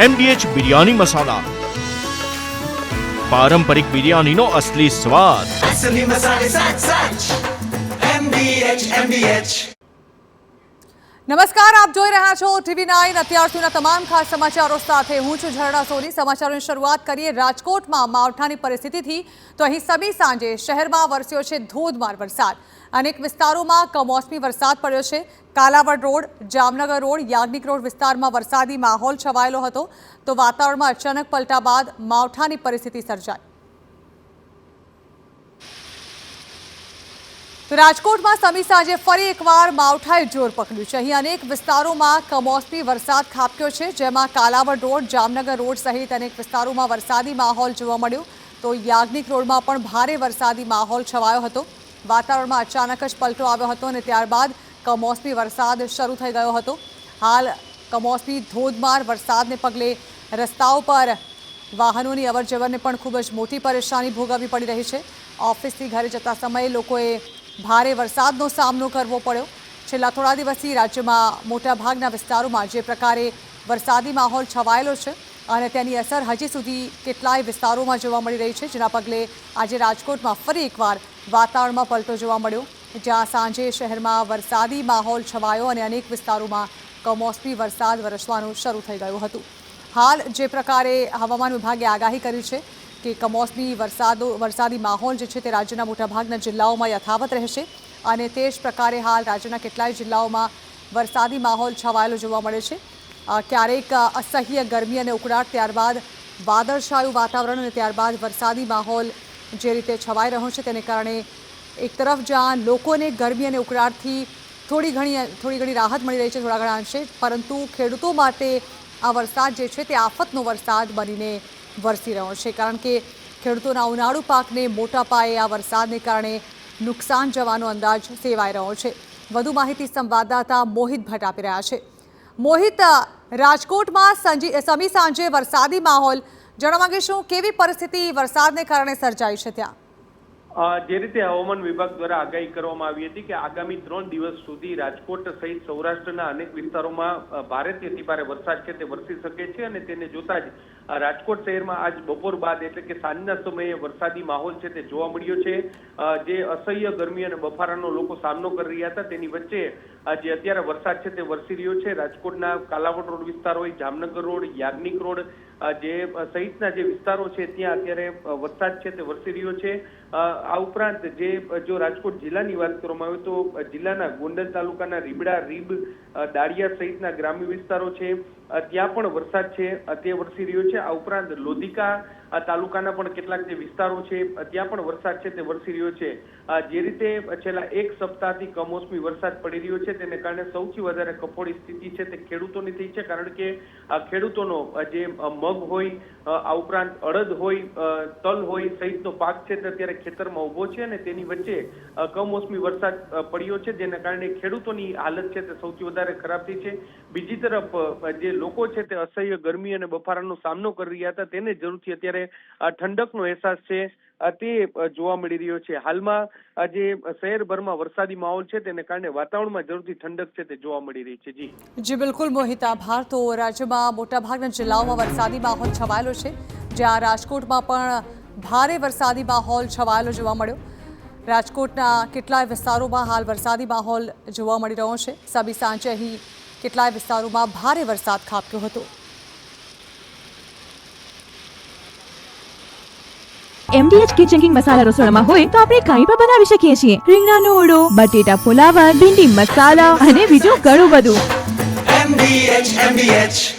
MDH biryani મસાલા પારંપરિક બિરયાનીનો અસલી સ્વાદ અસલી મસાલે સાચ સાચ નમસ્કાર આપ જોઈ રહ્યા છો ટીવી નાઇન. અત્યાર સુધીના તમામ ખાસ સમાચારો સાથે હું છું ઝરણા સોની. સમાચારોની શરૂઆત કરીએ રાજકોટમાં. માવઠાની પરિસ્થિતિથી તો અહીં સમી સાંજે શહેરમાં વરસ્યો છે ધોધમાર વરસાદ. અનેક વિસ્તારોમાં કમોસમી વરસાદ પડ્યો છે. Kalavad road, Jamnagar road, Yagnik road વિસ્તારમાં વરસાદી માહોલ છવાયેલો હતો. તો વાતાવરણમાં અચાનક પલટા બાદ માવઠાની પરિસ્થિતિ સર્જાઈ. રાજકોટમાં સમી સાંજે ફરી એકવાર માવઠાએ જોર પકડ્યું છે. અહીં અનેક વિસ્તારોમાં કમોસમી વરસાદ ખાબક્યો છે, જેમાં કાલાવડ રોડ, જામનગર રોડ સહિત અનેક વિસ્તારોમાં વરસાદી માહોલ જોવા મળ્યો. તો યાજ્ઞિક રોડમાં પણ ભારે વરસાદી માહોલ છવાયો હતો. વાતાવરણમાં અચાનક જ પલટો આવ્યો હતો અને ત્યારબાદ કમોસમી વરસાદ શરૂ થઈ ગયો હતો. હાલ કમોસમી ધોધમાર વરસાદને પગલે રસ્તાઓ પર વાહનોની અવરજવરને પણ ખૂબ જ મોટી પરેશાની ભોગવવી પડી રહી છે. ઓફિસથી ઘરે જતા સમયે લોકોએ ભારે વરસાદનો સામનો કરવો પડ્યો. છેલ્લા થોડા દિવસથી રાજ્યમાં મોટાભાગના વિસ્તારોમાં જે પ્રકારે વરસાદી માહોલ છવાયેલો છે અને તેની અસર હજી સુધી કેટલાય વિસ્તારોમાં જોવા મળી રહી છે, જેના પગલે આજે રાજકોટમાં ફરી એકવાર વાતાવરણમાં પલટો જોવા મળ્યો. જ્યાં સાંજે શહેરમાં વરસાદી માહોલ છવાયો અને અનેક વિસ્તારોમાં કમોસમી વરસાદ વરસવાનું શરૂ થઈ ગયું હતું. હાલ જે પ્રકારે હવામાન વિભાગે આગાહી કરી છે કે કમોસમી વરસાદો, વરસાદી માહોલ જે છે તે રાજ્યના મોટાભાગના જિલ્લાઓમાં યથાવત રહેશે અને તે જ પ્રકારે હાલ રાજ્યના કેટલાય જિલ્લાઓમાં વરસાદી માહોલ છવાયેલો જોવા મળે છે. ક્યારેક અસહ્ય ગરમી અને ઉકળાટ, ત્યારબાદ વાદળછાયું વાતાવરણ અને ત્યારબાદ વરસાદી માહોલ જે રીતે છવાઈ રહ્યો છે તેને કારણે એક તરફ જ્યાં લોકોને ગરમી અને ઉકળાટથી થોડી ઘણી થોડી ઘણી રાહત મળી રહી છે, થોડા ઘણા અંશે, પરંતુ ખેડૂતો માટે આ વરસાદ જે છે તે આફતનો વરસાદ બનીને વરસી રહ્યો છે. કારણ કે ખેડૂતોના ઉનાળુ પાકને મોટા પાયે આ વરસાદને કારણે નુકસાન જવાનો અંદાજ સેવાઈ રહ્યો છે. વધુ માહિતી સંવાદદાતા મોહિત ભટ્ટ આપી રહ્યા છે. મોહિત રાજકોટમાં સમી સાંજે વરસાદી માહોલ. જણાવવા માંગે શું, કેવી પરિસ્થિતિ વરસાદને કારણે સર્જાઈ છે ત્યાં? જે રીતે હવામાન વિભાગ દ્વારા આગાહી કરવામાં આવી હતી કે આગામી ત્રણ દિવસ સુધી રાજકોટ સહિત સૌરાષ્ટ્રના અનેક વિસ્તારોમાં ભારેથી અતિભારે વરસાદ છે તે વરસી શકે છે અને તેને જોતા જ રાજકોટ શહેરમાં આજ બપોર બાદ એટલે કે સાંજના સમયે વરસાદી માહોલ છે તે જોવા મળ્યો છે. જે અસહ્ય ગરમી અને બફારાનો લોકો સામનો કરી રહ્યા હતા, તેની વચ્ચે જે અત્યારે વરસાદ છે તે વરસી રહ્યો છે. રાજકોટના કાલાવડ રોડ વિસ્તાર હોય, જામનગર રોડ, યાજ્ઞિક રોડ જે સહિતના જે વિસ્તારો છે, ત્યાં અત્યારે વરસાદ છે તે વરસી રહ્યો છે. આ ઉપરાંત જે, જો રાજકોટ જિલ્લાની વાત કરવામાં આવે તો જિલ્લાના ગોંડલ તાલુકાના રીબડા, રીબ દાળિયા સહિતના ગ્રામ્ય વિસ્તારો છે. ત્યાં પણ વરસાદ છે. તે વરસી રહ્યો છે. આ ઉપરાંત લોધિકા અ, તાલુકાના પણ કેટલાક જે વિસ્તારો છે ત્યાં પણ વરસાદ છે તે વરસી રહ્યો છે. જે રીતે છેલ્લા એક સપ્તાહથી કમોસમી વરસાદ પડી રહ્યો છે તેને કારણે સૌથી વધારે કફોડી સ્થિતિ છે તે ખેડૂતોની થઈ છે કારણ કે ખેડૂતોનો જે મગ હોય આ ઉપરાંત અડદ હોય તલ હોય સહિતનો પાક છે તે અત્યારે ખેતરમાં ઊભો છે અને તેની વચ્ચે કમોસમી વરસાદ પડ્યો છે જેના કારણે ખેડૂતોની હાલત છે તે સૌથી વધારે ખરાબ થઈ છે. બીજી તરફ જે લોકો છે તે અસહ્ય ગરમી અને બફારાનો સામનો કરી રહ્યા હતા તેને જરૂરથી અત્યારે અ, ઠંડકનો અહેસાસ છે તે જોવા મળી રહ્યો છે. હાલમાં જે શહેરભરમાં વરસાદી માહોલ છે તેને કારણે વાતાવરણમાં જરૂરથી ઠંડક છે તે જોવા મળી રહી છે. જી. જી બિલકુલ મોહિત આભાર. તો રાજ્યમાં મોટાભાગના જિલ્લાઓમાં વરસાદી માહોલ છવાયેલો છે. જ્યાં રાજકોટમાં પણ ભારે વરસાદી માહોલ છવાયેલો જોવા મળ્યો. રાજકોટના કેટલાય વિસ્તારોમાં હાલ વરસાદી માહોલ જોવા મળી રહ્યો છે. સબી સાંજે અહીં કેટલાય વિસ્તારોમાં ભારે વરસાદ ખાબક્યો હતો. એમડીએચ કિચન કિંગ મસાલા રસોડામાં હોય તો આપણે કંઈ પણ બનાવી શકીએ છીએ. રીંગણાનો ઓળો બટેટા ફુલાવર, ભીંડી મસાલા અને બીજું ઘણું બધું. MDH MDH